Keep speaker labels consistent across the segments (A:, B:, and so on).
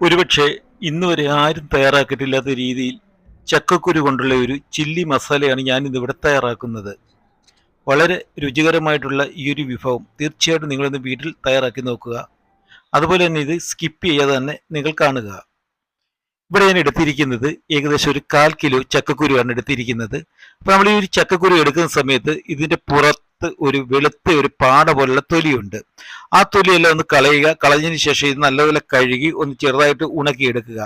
A: ഒരുപക്ഷെ ഇന്ന് വരെ ആരും തയ്യാറാക്കിയിട്ടില്ലാത്ത രീതിയിൽ ചക്കക്കുരു കൊണ്ടുള്ള ഒരു ചില്ലി മസാലയാണ് ഞാൻ ഇന്ന് ഇവിടെ തയ്യാറാക്കുന്നത്. വളരെ രുചികരമായിട്ടുള്ള ഈ ഒരു വിഭവം തീർച്ചയായിട്ടും നിങ്ങളിന്ന് വീട്ടിൽ തയ്യാറാക്കി നോക്കുക. അതുപോലെ തന്നെ ഇത് സ്കിപ്പ് ചെയ്യാതെ തന്നെ നിങ്ങൾ കാണുക. ഇവിടെ ഞാൻ എടുത്തിരിക്കുന്നത് ഏകദേശം ഒരു കാൽ കിലോ ചക്കക്കുരുവാണ് എടുത്തിരിക്കുന്നത്. അപ്പോൾ നമ്മൾ ഈ ഒരു ചക്കക്കുരു എടുക്കുന്ന സമയത്ത് ഇതിന്റെ പുറത്ത് ഒരു വെളുത്ത ഒരു പാട പോലുള്ള തൊലിയുണ്ട്. ആ തൊലിയെല്ലാം ഒന്ന് കളയുക. കളഞ്ഞതിന് ശേഷം ഇത് നല്ലപോലെ കഴുകി ഒന്ന് ചെറുതായിട്ട് ഉണക്കിയെടുക്കുക.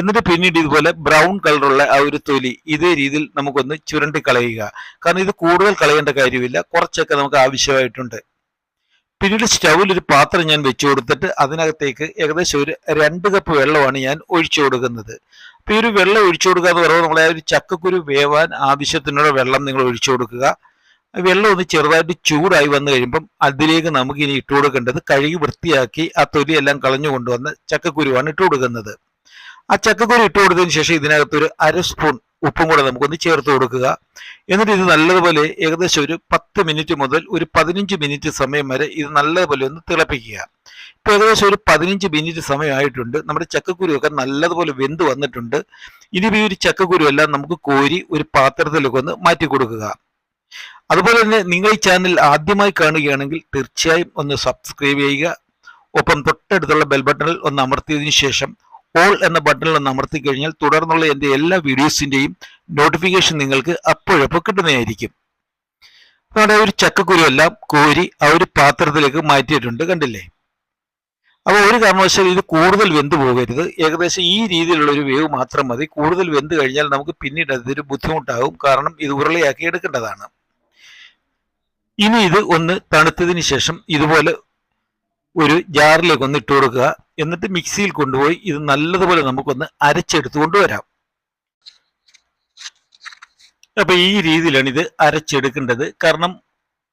A: എന്നിട്ട് പിന്നീട് ഇതുപോലെ ബ്രൗൺ കളറുള്ള ആ ഒരു തൊലി ഇതേ രീതിയിൽ നമുക്കൊന്ന് ചുരണ്ടി കളയുക. കാരണം ഇത് കൂടുതൽ കളയേണ്ട കാര്യമില്ല. കുറച്ചൊക്കെ നമുക്ക് ആവശ്യമായിട്ടുണ്ട്. പിന്നീട് സ്റ്റൗവിൽ ഒരു പാത്രം ഞാൻ വെച്ചു കൊടുത്തിട്ട് അതിനകത്തേക്ക് ഏകദേശം ഒരു രണ്ട് കപ്പ് വെള്ളമാണ് ഞാൻ ഒഴിച്ചു കൊടുക്കുന്നത്. അപ്പൊ ഈ ഒരു വെള്ളം ഒഴിച്ചു കൊടുക്കുക എന്ന് പറയുമ്പോൾ നമ്മളെ ഒരു ചക്കക്കുരു വേവാൻ ആവശ്യത്തിനുള്ള വെള്ളം നിങ്ങൾ ഒഴിച്ചു കൊടുക്കുക. വെള്ളം ഒന്ന് ചെറുതായിട്ട് ചൂടായി വന്നു കഴിയുമ്പം അതിലേക്ക് നമുക്ക് ഇനി ഇട്ട് കൊടുക്കേണ്ടത് കഴുകി വൃത്തിയാക്കി ആ തൊലിയെല്ലാം കളഞ്ഞു കൊണ്ടുവന്ന ചക്കക്കുരുവാണ് ഇട്ട് കൊടുക്കുന്നത്. ആ ചക്കക്കുരു ഇട്ട് കൊടുത്തതിന് ശേഷം ഇതിനകത്ത് ഒരു അര സ്പൂൺ ഉപ്പും കൂടെ നമുക്കൊന്ന് ചേർത്ത് കൊടുക്കുക. എന്നിട്ട് ഇത് നല്ലതുപോലെ ഏകദേശം ഒരു പത്ത് മിനിറ്റ് മുതൽ ഒരു പതിനഞ്ച് മിനിറ്റ് സമയം വരെ ഇത് നല്ലതുപോലെ ഒന്ന് തിളപ്പിക്കുക. ഇപ്പൊ ഏകദേശം ഒരു പതിനഞ്ച് മിനിറ്റ് സമയമായിട്ടുണ്ട്. നമ്മുടെ ചക്കക്കുരുവൊക്കെ നല്ലതുപോലെ വെന്ത് വന്നിട്ടുണ്ട്. ഇനി ഈ ഒരു ചക്കക്കുരു എല്ലാം നമുക്ക് കോരി ഒരു പാത്രത്തിലൊക്കെ ഒന്ന് മാറ്റി കൊടുക്കുക. അതുപോലെ തന്നെ നിങ്ങൾ ഈ ചാനൽ ആദ്യമായി കാണുകയാണെങ്കിൽ തീർച്ചയായും ഒന്ന് സബ്സ്ക്രൈബ് ചെയ്യുക. ഒപ്പം തൊട്ടടുത്തുള്ള ബെൽ ബട്ടണിൽ ഒന്ന് അമർത്തിയതിനു ശേഷം ഓൾ എന്ന ബട്ടണിൽ ഒന്ന് അമർത്തി കഴിഞ്ഞാൽ തുടർന്നുള്ള എന്റെ എല്ലാ വീഡിയോസിന്റെയും നോട്ടിഫിക്കേഷൻ നിങ്ങൾക്ക് അപ്പോഴപ്പോൾ കിട്ടുന്നതായിരിക്കും. നമ്മുടെ ഒരു ചക്കക്കുരു എല്ലാം കോരി ആ ഒരു പാത്രത്തിലേക്ക് മാറ്റിയിട്ടുണ്ട് കണ്ടില്ലേ? അപ്പോൾ ഒരു കാരണവശാലും ഇത് കൂടുതൽ വെന്ത് പോകരുത്. ഏകദേശം ഈ രീതിയിലുള്ള ഒരു വേവ് മാത്രം മതി. കൂടുതൽ വെന്ത് കഴിഞ്ഞാൽ നമുക്ക് പിന്നീട് അതൊരു ബുദ്ധിമുട്ടാകും കാരണം ഇത് ഉരുളയാക്കി എടുക്കേണ്ടതാണ്. ഇനി ഇത് ഒന്ന് തണുത്തതിന് ശേഷം ഇതുപോലെ ഒരു ജാറിലേക്ക് ഒന്ന് ഇട്ട് കൊടുക്കുക. എന്നിട്ട് മിക്സിയിൽ കൊണ്ടുപോയി ഇത് നല്ലതുപോലെ നമുക്കൊന്ന് അരച്ചെടുത്ത് കൊണ്ടുവരാം അപ്പൊ ഈ രീതിയിലാണ് ഇത് അരച്ചെടുക്കേണ്ടത്. കാരണം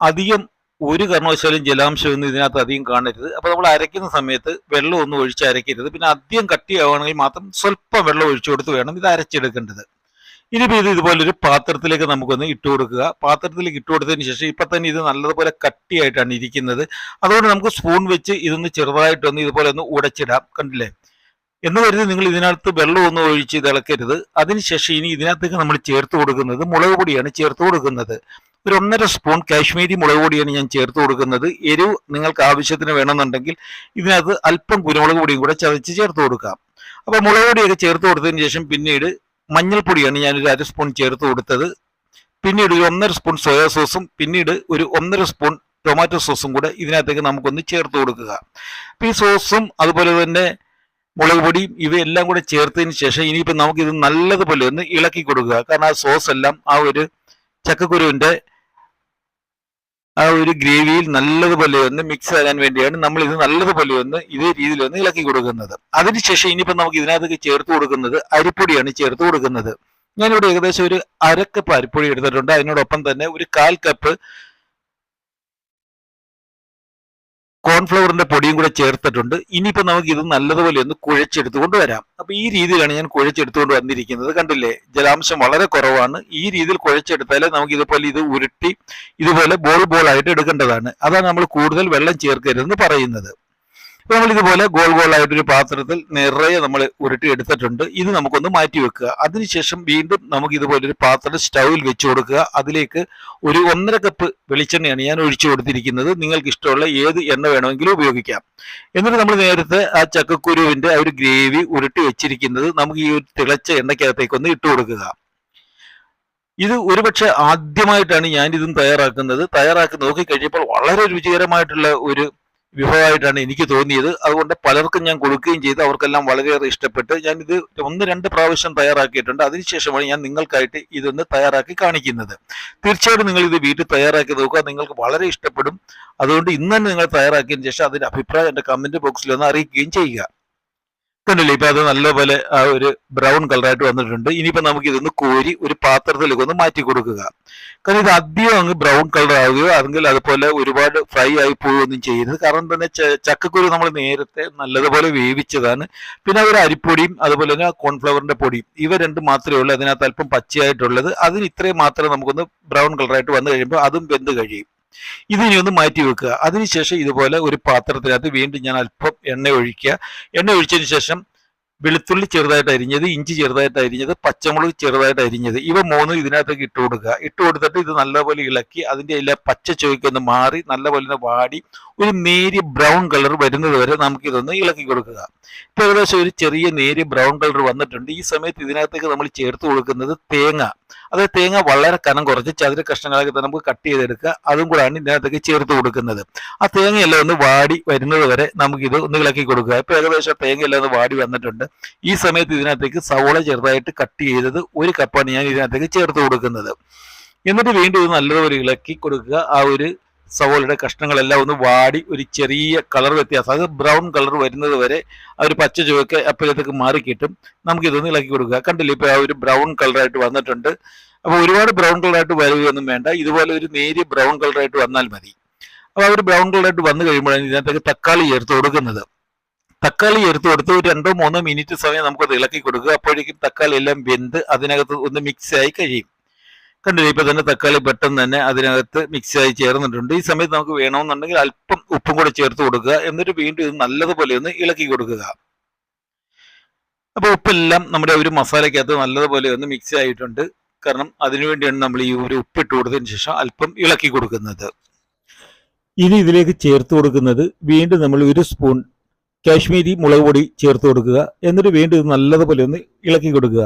A: അധികം ഒരു കാരണവശാലും ജലാംശമൊന്നും ഇതിനകത്ത് അധികം കാണരുത്. അപ്പൊ നമ്മൾ അരയ്ക്കുന്ന സമയത്ത് വെള്ളം ഒന്നും ഒഴിച്ച് അരയ്ക്കരുത്. പിന്നെ അധികം കട്ടിയാവുകയാണെങ്കിൽ മാത്രം സ്വല്പം വെള്ളം ഒഴിച്ചു കൊടുത്ത് വേണം ഇത് അരച്ചെടുക്കേണ്ടത്. ഇനിയിപ്പോൾ ഇത് ഇതുപോലൊരു പാത്രത്തിലേക്ക് നമുക്കൊന്ന് ഇട്ട് കൊടുക്കുക. പാത്രത്തിലേക്ക് ഇട്ട് കൊടുത്തതിന് ശേഷം ഇപ്പം തന്നെ ഇത് നല്ലതുപോലെ കട്ടിയായിട്ടാണ് ഇരിക്കുന്നത്. അതുകൊണ്ട് നമുക്ക് സ്പൂൺ വെച്ച് ഇതൊന്ന് ചെറുതായിട്ടൊന്ന് ഇതുപോലെ ഒന്ന് ഉടച്ചിടാം. കണ്ടില്ലേ? എന്ന് കരുതി നിങ്ങൾ ഇതിനകത്ത് വെള്ളം ഒന്നും ഒഴിച്ച് തിളക്കരുത് അതിനുശേഷം ഇനി ഇതിനകത്തേക്ക് നമ്മൾ ചേർത്ത് കൊടുക്കുന്നത് മുളക് പൊടിയാണ് ചേർത്ത് കൊടുക്കുന്നത്. ഒരു ഒന്നര സ്പൂൺ കാശ്മീരി മുളക് പൊടിയാണ് ഞാൻ ചേർത്ത് കൊടുക്കുന്നത്. എരിവ് നിങ്ങൾക്ക് ആവശ്യത്തിന് വേണമെന്നുണ്ടെങ്കിൽ ഇതിനകത്ത് അല്പം കുരുമുളക് പൊടിയും കൂടെ ചതച്ച് ചേർത്ത് കൊടുക്കാം. അപ്പോൾ മുളക് പൊടിയൊക്കെ ചേർത്ത് കൊടുത്തതിന് ശേഷം പിന്നീട് മഞ്ഞൾപ്പൊടിയാണ് ഞാനൊരു അര സ്പൂൺ ചേർത്ത് കൊടുത്തത്. പിന്നീട് ഒരു ഒന്നര സ്പൂൺ സോയാ സോസും പിന്നീട് ഒരു ഒന്നര സ്പൂൺ ടൊമാറ്റോ സോസും കൂടെ ഇതിനകത്തേക്ക് നമുക്കൊന്ന് ചേർത്ത് കൊടുക്കുക. അപ്പം ഈ സോസും അതുപോലെ തന്നെ മുളക് പൊടിയും ഇവയെല്ലാം കൂടെ ചേർത്തതിന് ശേഷം ഇനിയിപ്പോൾ നമുക്കിത് നല്ലതുപോലെ ഒന്ന് ഇളക്കി കൊടുക്കുക. കാരണം ആ സോസ് എല്ലാം ആ ഒരു ചക്കക്കുരുവിന്റെ ആ ഒരു ഗ്രേവിയിൽ നല്ലതുപോലെ ഒന്ന് മിക്സ് ആകാൻ വേണ്ടിയാണ് നമ്മൾ ഇത് നല്ലതുപോലെ ഒന്ന് ഇതേ രീതിയിൽ ഒന്ന് ഇളക്കി കൊടുക്കുന്നത്. അതിനുശേഷം ഇനിയിപ്പോൾ നമുക്ക് ഇതിനകത്തേക്ക് ചേർത്ത് കൊടുക്കുന്നത് അരിപ്പൊടിയാണ് ചേർത്ത് കൊടുക്കുന്നത്. ഞാനിവിടെ ഏകദേശം ഒരു അരക്കപ്പ് അരിപ്പൊടി എടുത്തിട്ടുണ്ട്. അതിനോടൊപ്പം തന്നെ ഒരു കാൽ കപ്പ് കോൺഫ്ലവറിന്റെ പൊടിയും കൂടെ ചേർത്തിട്ടുണ്ട്. ഇനിയിപ്പോൾ നമുക്ക് ഇത് നല്ലതുപോലെ ഒന്ന് കുഴച്ചെടുത്തുകൊണ്ട് വരാം. അപ്പൊ ഈ രീതിയിലാണ് ഞാൻ കുഴച്ചെടുത്തുകൊണ്ട് വന്നിരിക്കുന്നത്. കണ്ടില്ലേ? ജലാംശം വളരെ കുറവാണ്. ഈ രീതിയിൽ കുഴച്ചെടുത്താലേ നമുക്ക് ഇതുപോലെ ഇത് ഉരുട്ടി ഇതുപോലെ ബോൾ ബോൾ ആയിട്ട് എടുക്കേണ്ടതാണ്. അതാണ് നമ്മൾ കൂടുതൽ വെള്ളം ചേർക്കരുതെന്ന് പറയുന്നത്. നമ്മൾ ഇതുപോലെ ഗോൾ ആയിട്ടൊരു പാത്രത്തിൽ നിറയെ നമ്മൾ ഉരുട്ടി എടുത്തിട്ടുണ്ട്. ഇത് നമുക്കൊന്ന് മാറ്റി വെക്കുക. അതിനുശേഷം വീണ്ടും നമുക്ക് ഇതുപോലെ ഒരു പാത്രം സ്റ്റൗവിൽ വെച്ച് കൊടുക്കുക. അതിലേക്ക് ഒരു ഒന്നര കപ്പ് വെളിച്ചെണ്ണയാണ് ഞാൻ ഒഴിച്ചു കൊടുത്തിരിക്കുന്നത്. നിങ്ങൾക്ക് ഇഷ്ടമുള്ള ഏത് എണ്ണ വേണമെങ്കിലും ഉപയോഗിക്കാം. എന്നിട്ട് നമ്മൾ നേരത്തെ ആ ചക്കക്കുരുവിന്റെ ആ ഒരു ഗ്രേവി ഉരുട്ടി വെച്ചിരിക്കുന്നത് നമുക്ക് ഈ ഒരു തിളച്ച എണ്ണയ്ക്കകത്തേക്ക് ഒന്ന് ഇട്ട് കൊടുക്കുക. ഇത് ഒരുപക്ഷെ ആദ്യമായിട്ടാണ് ഞാൻ ഇതും തയ്യാറാക്കുന്നത്. തയ്യാറാക്കി നോക്കി നോക്കിക്കഴിഞ്ഞപ്പോൾ വളരെ രുചികരമായിട്ടുള്ള ഒരു വിഭവമായിട്ടാണ് എനിക്ക് തോന്നിയത്. അതുകൊണ്ട് പലർക്കും ഞാൻ കൊടുക്കുകയും ചെയ്തു. അവർക്കെല്ലാം വളരെയേറെ ഇഷ്ടപ്പെട്ട്. ഞാൻ ഇത് ഒന്ന് രണ്ട് പ്രാവശ്യം തയ്യാറാക്കിയിട്ടുണ്ട്. അതിനുശേഷമാണ് ഞാൻ നിങ്ങൾക്കായിട്ട് ഇതൊന്ന് തയ്യാറാക്കി കാണിക്കുന്നത്. തീർച്ചയായിട്ടും നിങ്ങൾ ഇത് വീട്ടിൽ തയ്യാറാക്കി നോക്കുക. നിങ്ങൾക്ക് വളരെ ഇഷ്ടപ്പെടും. അതുകൊണ്ട് ഇന്ന് തന്നെ നിങ്ങൾ തയ്യാറാക്കിയതിന് ശേഷം അതിന്റെ അഭിപ്രായം എന്റെ കമന്റ് ബോക്സിൽ ഒന്ന് അറിയിക്കുകയും ചെയ്യുക. കണ്ടില്ലേ ഇപ്പൊ അത് നല്ലപോലെ ആ ഒരു ബ്രൗൺ കളറായിട്ട് വന്നിട്ടുണ്ട്. ഇനിയിപ്പോ നമുക്ക് ഇതൊന്ന് കോരി ഒരു പാത്രത്തിലേക്ക് ഒന്ന് മാറ്റി കൊടുക്കുക. കാരണം ഇത് അധികം അങ്ങ് ബ്രൗൺ കളർ ആവുകയോ അല്ലെങ്കിൽ അതുപോലെ ഒരുപാട് ഫ്രൈ ആയി പോവുകയൊന്നും ചെയ്യരുത് കാരണം തന്നെ ചക്കക്കുരു നമ്മൾ നേരത്തെ നല്ലതുപോലെ വേവിച്ചതാണ്. പിന്നെ ഒരു അരിപ്പൊടിയും അതുപോലെ തന്നെ കോൺഫ്ലവറിന്റെ പൊടിയും ഇവ രണ്ടും മാത്രമേ ഉള്ളൂ. അതിനകത്ത് അല്പം പച്ചയായിട്ടുള്ളത്. അതിന് ഇത്രയും മാത്രമേ നമുക്കൊന്ന് ബ്രൗൺ കളറായിട്ട് വന്നു കഴിയുമ്പോൾ അതും വെന്ത് കഴിയും. ഇതിനി ഒന്ന് മാറ്റി വെക്കുക. അതിനുശേഷം ഇതുപോലെ ഒരു പാത്രത്തിനകത്ത് വീണ്ടും ഞാൻ അല്പം എണ്ണ ഒഴിക്കുക. എണ്ണ ഒഴിച്ചതിന് ശേഷം വെളുത്തുള്ളി ചെറുതായിട്ട് അരിഞ്ഞത് ഇഞ്ചി ചെറുതായിട്ട് അരിഞ്ഞത് പച്ചമുളക് ചെറുതായിട്ട് അരിഞ്ഞത് ഇവ മൂന്നും ഇതിനകത്തേക്ക് ഇട്ട് കൊടുക്കുക. ഇട്ട് കൊടുത്തിട്ട് ഇത് നല്ലപോലെ ഇളക്കി അതിന്റെ എല്ലാ പച്ച ചുവയ്ക്കൊന്ന് മാറി നല്ലപോലെ വാടി ഒരു നേരിയ ബ്രൗൺ കളർ വരുന്നത് വരെ നമുക്ക് ഇതൊന്ന് ഇളക്കി കൊടുക്കുക. ഇപ്പൊ ഏകദേശം ഒരു ചെറിയ നേരിയ ബ്രൗൺ കളർ വന്നിട്ടുണ്ട്. ഈ സമയത്ത് ഇതിനകത്തേക്ക് നമ്മൾ ചേർത്ത് കൊടുക്കുന്നത് തേങ്ങ. അതായത് തേങ്ങ വളരെ കനം കുറച്ച് ചതുര കഷ്ണങ്ങളൊക്കെ നമുക്ക് കട്ട് ചെയ്തെടുക്കുക. അതും കൂടാണ് ഇതിനകത്തേക്ക് ചേർത്ത് കൊടുക്കുന്നത്. ആ തേങ്ങയെല്ലാം ഒന്ന് വാടി വരുന്നത് വരെ നമുക്ക് ഇത് ഒന്ന് ഇളക്കി കൊടുക്കുക. ഇപ്പൊ ഏകദേശം തേങ്ങയെല്ലാം ഒന്ന് വാടി വന്നിട്ടുണ്ട്. ഈ സമയത്ത് ഇതിനകത്തേക്ക് സവോള ചെറുതായിട്ട് കട്ട് ചെയ്തത് ഒരു കപ്പാണ് ഞാൻ ഇതിനകത്തേക്ക് ചേർത്ത് കൊടുക്കുന്നത്. എന്നിട്ട് വീണ്ടും ഇത് നല്ലതുപോലെ ഇളക്കി കൊടുക്കുക. ആ ഒരു സവോളയുടെ കഷ്ണങ്ങളെല്ലാം ഒന്ന് വാടി ഒരു ചെറിയ കളർ വ്യത്യാസം. അത് ബ്രൗൺ കളർ വരുന്നത് വരെ ആ ഒരു പച്ച ചുവക്ക് അപ്പോഴത്തേക്ക് നമുക്ക് ഇതൊന്ന് ഇളക്കി കൊടുക്കുക. കണ്ടില്ലേ ഇപ്പൊ ആ ഒരു ബ്രൗൺ കളറായിട്ട് വന്നിട്ടുണ്ട്. അപ്പൊ ഒരുപാട് ബ്രൗൺ കളറായിട്ട് വരികയൊന്നും വേണ്ട. ഇതുപോലെ ഒരു നേരിയ ബ്രൗൺ കളറായിട്ട് വന്നാൽ മതി. അപ്പൊ ആ ഒരു ബ്രൗൺ കളറായിട്ട് വന്നു കഴിയുമ്പോഴാണ് ഇതിനകത്തേക്ക് തക്കാളി ചേർത്ത് കൊടുക്കുന്നത്. തക്കാളി ചേർത്ത് കൊടുത്ത് ഒരു രണ്ടോ മൂന്നോ മിനിറ്റ് സമയം നമുക്കത് ഇളക്കി കൊടുക്കുക. അപ്പോഴേക്കും തക്കാളി എല്ലാം വെന്ത് അതിനകത്ത് ഒന്ന് മിക്സ് ആയി കഴിയും. കണ്ടില്ലേ ഇപ്പൊ തന്നെ തക്കാളി പെട്ടെന്ന് തന്നെ അതിനകത്ത് മിക്സ് ആയി ചേർന്നിട്ടുണ്ട്. ഈ സമയത്ത് നമുക്ക് വേണമെന്നുണ്ടെങ്കിൽ അല്പം ഉപ്പും കൂടെ ചേർത്ത് കൊടുക്കുക. എന്നിട്ട് വീണ്ടും ഇത് നല്ലതുപോലെ ഒന്ന് ഇളക്കി കൊടുക്കുക. അപ്പൊ ഉപ്പെല്ലാം നമ്മുടെ ഒരു മസാലയ്ക്കകത്ത് നല്ലതുപോലെ ഒന്ന് മിക്സ് ആയിട്ടുണ്ട്. കാരണം അതിനുവേണ്ടിയാണ് നമ്മൾ ഈ ഒരു ഉപ്പിട്ട് കൊടുത്തതിന് ശേഷം അല്പം ഇളക്കി കൊടുക്കുന്നത്. ഇനി ഇതിലേക്ക് ചേർത്ത് കൊടുക്കുന്നത് വീണ്ടും നമ്മൾ ഒരു സ്പൂൺ കാശ്മീരി മുളക് പൊടി ചേർത്ത് കൊടുക്കുക. എന്നിട്ട് വീണ്ടും ഇത് നല്ലതുപോലെ ഒന്ന് ഇളക്കി കൊടുക്കുക.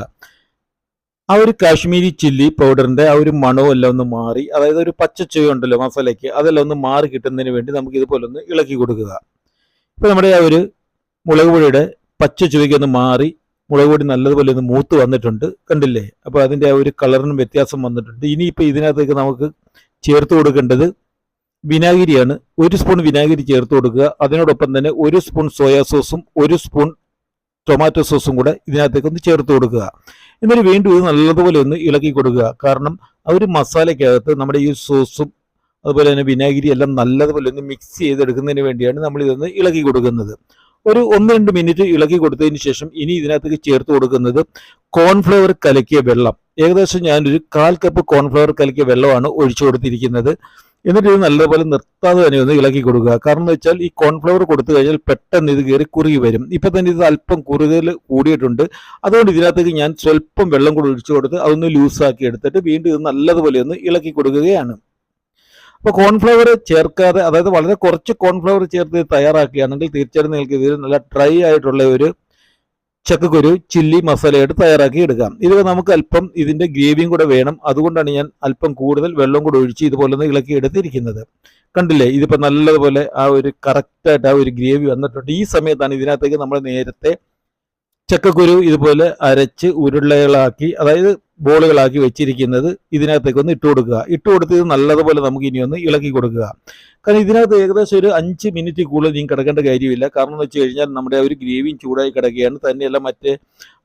A: ആ ഒരു കാശ്മീരി ചില്ലി പൗഡറിന്റെ ആ ഒരു മണവും എല്ലാം ഒന്ന് മാറി അതായത് ഒരു പച്ചച്ചുവ ഉണ്ടല്ലോ മസാലയ്ക്ക് അതെല്ലാം ഒന്ന് മാറി കിട്ടുന്നതിന് വേണ്ടി നമുക്ക് ഇതുപോലെ ഒന്ന് ഇളക്കി കൊടുക്കുക. ഇപ്പൊ നമ്മുടെ ആ ഒരു മുളക് പൊടിയുടെ പച്ച മാറി മുളക് പൊടി നല്ലതുപോലെ ഒന്ന് മൂത്ത് വന്നിട്ടുണ്ട് കണ്ടില്ലേ? അപ്പൊ അതിന്റെ ആ ഒരു കളറിനും വ്യത്യാസം വന്നിട്ടുണ്ട്. ഇനിയിപ്പോ ഇതിനകത്തേക്ക് നമുക്ക് ചേർത്ത് കൊടുക്കേണ്ടത് വിനാഗിരിയാണ്. ഒരു സ്പൂൺ വിനാഗിരി ചേർത്ത് കൊടുക്കുക. അതിനോടൊപ്പം തന്നെ ഒരു സ്പൂൺ സോയാ സോസും ഒരു സ്പൂൺ ടൊമാറ്റോ സോസും കൂടെ ഇതിനകത്തേക്ക് ഒന്ന് ചേർത്ത് കൊടുക്കുക. എന്നിട്ട് വീണ്ടും ഇത് നല്ലതുപോലെ ഒന്ന് ഇളക്കി കൊടുക്കുക. കാരണം ആ ഒരു മസാലയ്ക്കകത്ത് നമ്മുടെ ഈ സോസും അതുപോലെ തന്നെ വിനാഗിരി എല്ലാം നല്ലതുപോലെ ഒന്ന് മിക്സ് ചെയ്തെടുക്കുന്നതിന് വേണ്ടിയാണ് നമ്മൾ ഇതൊന്ന് ഇളക്കി കൊടുക്കുന്നത്. ഒരു ഒന്ന് രണ്ട് മിനിറ്റ് ഇളക്കി കൊടുത്തതിന് ശേഷം ഇനി ഇതിനകത്തേക്ക് ചേർത്ത് കൊടുക്കുന്നത് കോൺഫ്ലവർ കലക്കിയ വെള്ളം. ഏകദേശം ഞാനൊരു കാൽ കപ്പ് കോൺഫ്ലവർ കലക്കിയ വെള്ളമാണ് ഒഴിച്ചു കൊടുത്തിരിക്കുന്നത്. എന്നിട്ട് ഇത് നല്ലപോലെ നിർത്താതെ തന്നെ ഒന്ന് ഇളക്കി കൊടുക്കുക. കാരണം എന്ന് വെച്ചാൽ ഈ കോൺഫ്ലവർ കൊടുത്തു കഴിഞ്ഞാൽ പെട്ടെന്ന് ഇത് കയറി കുറുകി വരും. ഇപ്പം തന്നെ ഇത് അല്പം കുറുകൽ കൂടിയിട്ടുണ്ട്. അതുകൊണ്ട് ഇതിനകത്തേക്ക് ഞാൻ സ്വല്പം വെള്ളം കൂടി ഒഴിച്ചു കൊടുത്ത് അതൊന്ന് ലൂസാക്കി എടുത്തിട്ട് വീണ്ടും ഇത് നല്ലതുപോലെ ഒന്ന് ഇളക്കി കൊടുക്കുകയാണ്. അപ്പോൾ കോൺഫ്ലവർ ചേർക്കാതെ അതായത് വളരെ കുറച്ച് കോൺഫ്ലവർ ചേർത്ത് തയ്യാറാക്കുകയാണെങ്കിൽ തീർച്ചയായിട്ടും നിങ്ങൾക്ക് ഇതിൽ നല്ല ഡ്രൈ ആയിട്ടുള്ള ഒരു ചക്കക്കുരു ചില്ലി മസാലയായിട്ട് തയ്യാറാക്കി എടുക്കാം. ഇത് നമുക്ക് അല്പം ഇതിന്റെ ഗ്രേവിയും കൂടെ വേണം. അതുകൊണ്ടാണ് ഞാൻ അല്പം കൂടുതൽ വെള്ളം കൂടെ ഒഴിച്ച് ഇതുപോലെ ഒന്ന് ഇളക്കി എടുത്തിരിക്കുന്നത്. കണ്ടില്ലേ? ഇതിപ്പോൾ നല്ലതുപോലെ ആ ഒരു കറക്റ്റായിട്ട് ആ ഒരു ഗ്രേവി വന്നിട്ടുണ്ട്. ഈ സമയത്താണ് ഇതിനകത്തേക്ക് നമ്മൾ നേരത്തെ ചക്കക്കുരു ഇതുപോലെ അരച്ച് ഉരുളകളാക്കി അതായത് ബോളുകളാക്കി വെച്ചിരിക്കുന്നത് ഇതിനകത്തേക്ക് ഒന്ന് ഇട്ട് കൊടുക്കുക. ഇട്ട് കൊടുത്ത് ഇത് നല്ലതുപോലെ നമുക്ക് ഇനി ഒന്ന് ഇളക്കി കൊടുക്കുക. കാരണം ഇതിനകത്ത് ഏകദേശം ഒരു അഞ്ച് മിനിറ്റ് കൂടുതൽ നീ കിടക്കേണ്ട കാര്യമില്ല. കാരണം എന്ന് വെച്ച് കഴിഞ്ഞാൽ നമ്മുടെ ഒരു ഗ്രേവിയും ചൂടായി കിടക്കുകയാണ്. തന്നെയല്ല മറ്റേ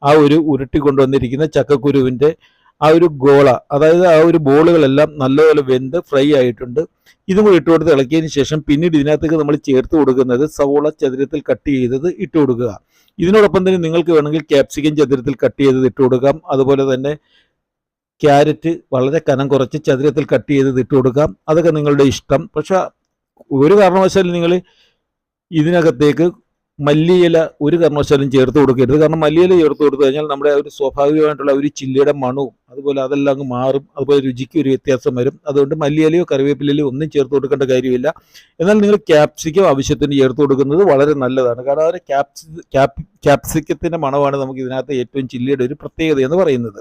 A: ആ ഒരു ഉരുട്ടി കൊണ്ടുവന്നിരിക്കുന്ന ചക്കക്കുരുവിന്റെ ആ ഒരു ഗോള അതായത് ആ ഒരു ബോളുകളെല്ലാം നല്ലപോലെ വെന്ത് ഫ്രൈ ആയിട്ടുണ്ട്. ഇതും കൂടി ഇട്ട് കൊടുത്ത് ഇളക്കിയതിന് ശേഷം പിന്നീട് ഇതിനകത്തേക്ക് നമ്മൾ ചേർത്ത് കൊടുക്കുന്നത് സവോള ചതുരത്തിൽ കട്ട് ചെയ്തത് ഇട്ട് കൊടുക്കുക. ഇതിനോടൊപ്പം തന്നെ നിങ്ങൾക്ക് വേണമെങ്കിൽ ക്യാപ്സിക്കം ചതുരത്തിൽ കട്ട് ചെയ്തത് ഇട്ട് കൊടുക്കാം. അതുപോലെ തന്നെ ക്യാരറ്റ് വളരെ കനം കുറച്ച് ചതുരത്തിൽ കട്ട് ചെയ്തത് ഇട്ട് കൊടുക്കാം. അതൊക്കെ നിങ്ങളുടെ ഇഷ്ടം. പക്ഷെ ഒരു കാരണവശാലും നിങ്ങൾ ഇതിനകത്തേക്ക് മല്ലിയില ഒരു കാരണവശാലും ചേർത്ത് കൊടുക്കരുത്. കാരണം മല്ലിയില ചേർത്ത് കൊടുത്തു കഴിഞ്ഞാൽ നമ്മുടെ ഒരു സ്വാഭാവികമായിട്ടുള്ള ഒരു ചില്ലിയുടെ മണവും അതുപോലെ അതെല്ലാം അങ്ങ് മാറും. അതുപോലെ രുചിക്ക് ഒരു വ്യത്യാസം വരും. അതുകൊണ്ട് മല്ലിയിലയോ കറിവേപ്പിലയോ ഒന്നും ചേർത്ത് കൊടുക്കേണ്ട കാര്യമില്ല. എന്നാൽ നിങ്ങൾ ക്യാപ്സിക്കം ആവശ്യത്തിന് ചേർത്ത് കൊടുക്കുന്നത് വളരെ നല്ലതാണ്. കാരണം ആ ക്യാപ്സി ക്യാപ് ക്യാപ്സിക്കത്തിന്റെ മണമാണ് നമുക്ക് ഇതിനകത്ത് ഏറ്റവും ചില്ലിയുടെ ഒരു പ്രത്യേകത എന്ന് പറയുന്നത്.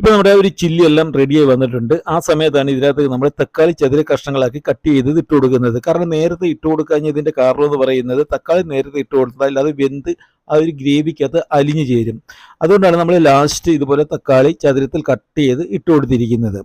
A: ഇപ്പൊ നമ്മുടെ ഒരു ചില്ലി എല്ലാം റെഡിയായി വന്നിട്ടുണ്ട്. ആ സമയത്താണ് ഇതിനകത്ത് നമ്മൾ തക്കാളി ചതുര കഷ്ണങ്ങളാക്കി കട്ട് ചെയ്ത് ഇട്ട് കൊടുക്കുന്നത്. കാരണം നേരത്തെ ഇട്ട് കൊടുക്കാഞ്ഞതിന്റെ കാരണം എന്ന് പറയുന്നത് തക്കാളി നേരത്തെ ഇട്ട് കൊടുത്താൽ അത് വെന്ത് ആ ഒരു ഗ്രേവിക്കകത്ത് അലിഞ്ഞു ചേരും. അതുകൊണ്ടാണ് നമ്മൾ ലാസ്റ്റ് ഇതുപോലെ തക്കാളി ചതുരത്തിൽ കട്ട് ചെയ്ത് ഇട്ട് കൊടുത്തിരിക്കുന്നത്.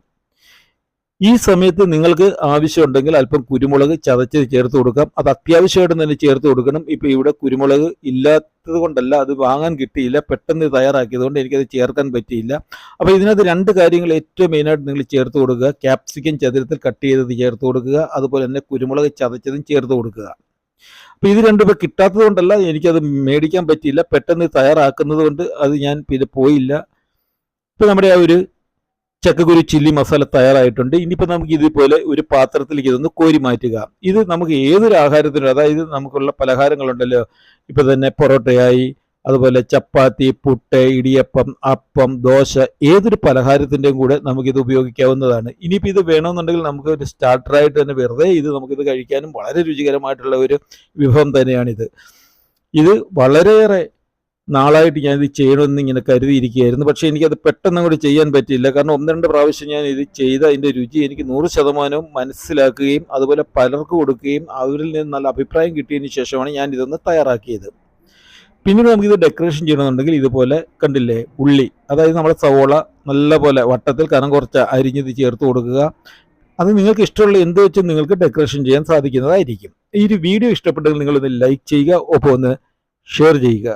A: ഈ സമയത്ത് നിങ്ങൾക്ക് ആവശ്യമുണ്ടെങ്കിൽ അല്പം കുരുമുളക് ചതച്ച് ചേർത്ത് കൊടുക്കാം. അത് അത്യാവശ്യമായിട്ട് തന്നെ ചേർത്ത് കൊടുക്കണം. ഇപ്പൊ ഇവിടെ കുരുമുളക് ഇല്ലാത്തത് കൊണ്ടല്ല അത് വാങ്ങാൻ കിട്ടിയില്ല. പെട്ടെന്ന് തയ്യാറാക്കിയത് കൊണ്ട് എനിക്കത് ചേർക്കാൻ പറ്റിയില്ല. അപ്പോൾ ഇതിനകത്ത് രണ്ട് കാര്യങ്ങൾ ഏറ്റവും മെയിനായിട്ട് നിങ്ങൾ ചേർത്ത് കൊടുക്കുക. ക്യാപ്സിക്കം ചതുരത്തിൽ കട്ട് ചെയ്തത് ചേർത്ത് കൊടുക്കുക. അതുപോലെ തന്നെ കുരുമുളക് ചതച്ചതും ചേർത്ത് കൊടുക്കുക. അപ്പോൾ ഇത് രണ്ടും ഇപ്പൊ കിട്ടാത്തത് കൊണ്ടല്ല എനിക്കത് മേടിക്കാൻ പറ്റിയില്ല. പെട്ടെന്ന് തയ്യാറാക്കുന്നത് കൊണ്ട് അത് ഞാൻ പിന്നെ പോയില്ല. ഇപ്പൊ നമ്മുടെ ആ ഒരു ചക്കക്കുരു ചില്ലി മസാല തയ്യാറായിട്ടുണ്ട്. ഇനിയിപ്പോൾ നമുക്ക് ഇതുപോലെ ഒരു പാത്രത്തിലേക്ക് ഇതൊന്ന് കോരി മാറ്റുക. ഇത് നമുക്ക് ഏതൊരു ആഹാരത്തിനും അതായത് നമുക്കുള്ള പലഹാരങ്ങളുണ്ടല്ലോ. ഇപ്പം തന്നെ പൊറോട്ടയായി അതുപോലെ ചപ്പാത്തി പുട്ട് ഇടിയപ്പം അപ്പം ദോശ ഏതൊരു പലഹാരത്തിന്റെയും കൂടെ നമുക്കിത് ഉപയോഗിക്കാവുന്നതാണ്. ഇനിയിപ്പോൾ ഇത് വേണമെന്നുണ്ടെങ്കിൽ നമുക്ക് ഒരു സ്റ്റാർട്ടറായിട്ട് തന്നെ വെറുതെ ഇത് നമുക്കിത് കഴിക്കാനും വളരെ രുചികരമായിട്ടുള്ള ഒരു വിഭവം തന്നെയാണിത്. ഇത് വളരെയേറെ നാളായിട്ട് ഞാനിത് ചെയ്യണമെന്ന് ഇങ്ങനെ കരുതിയിരിക്കുകയായിരുന്നു. പക്ഷേ എനിക്കത് പെട്ടെന്ന് അങ്ങോട്ട് ചെയ്യാൻ പറ്റിയില്ല. കാരണം ഒന്ന് രണ്ട് പ്രാവശ്യം ഞാൻ ഇത് ചെയ്ത അതിന്റെ രുചി എനിക്ക് നൂറ് ശതമാനവും മനസ്സിലാക്കുകയും അതുപോലെ പലർക്ക് കൊടുക്കുകയും അവരിൽ നിന്ന് നല്ല അഭിപ്രായം കിട്ടിയതിന് ശേഷമാണ് ഞാൻ ഇതൊന്ന് തയ്യാറാക്കിയത്. പിന്നീട് നമുക്കിത് ഡെക്കറേഷൻ ചെയ്യണമെന്നുണ്ടെങ്കിൽ ഇതുപോലെ കണ്ടില്ലേ ഉള്ളി. അതായത് നമ്മുടെ സവോള നല്ല പോലെ വട്ടത്തിൽ കനം കുറച്ച് അരിഞ്ഞത് ചേർത്ത് കൊടുക്കുക. അത് നിങ്ങൾക്ക് ഇഷ്ടമുള്ള എന്ത് വെച്ചും നിങ്ങൾക്ക് ഡെക്കറേഷൻ ചെയ്യാൻ സാധിക്കുന്നതായിരിക്കും. ഈ ഒരു വീഡിയോ ഇഷ്ടപ്പെട്ടെങ്കിൽ നിങ്ങളൊന്ന് ലൈക്ക് ചെയ്യുക ഒപ്പം ഒന്ന് ഷെയർ ചെയ്യുക.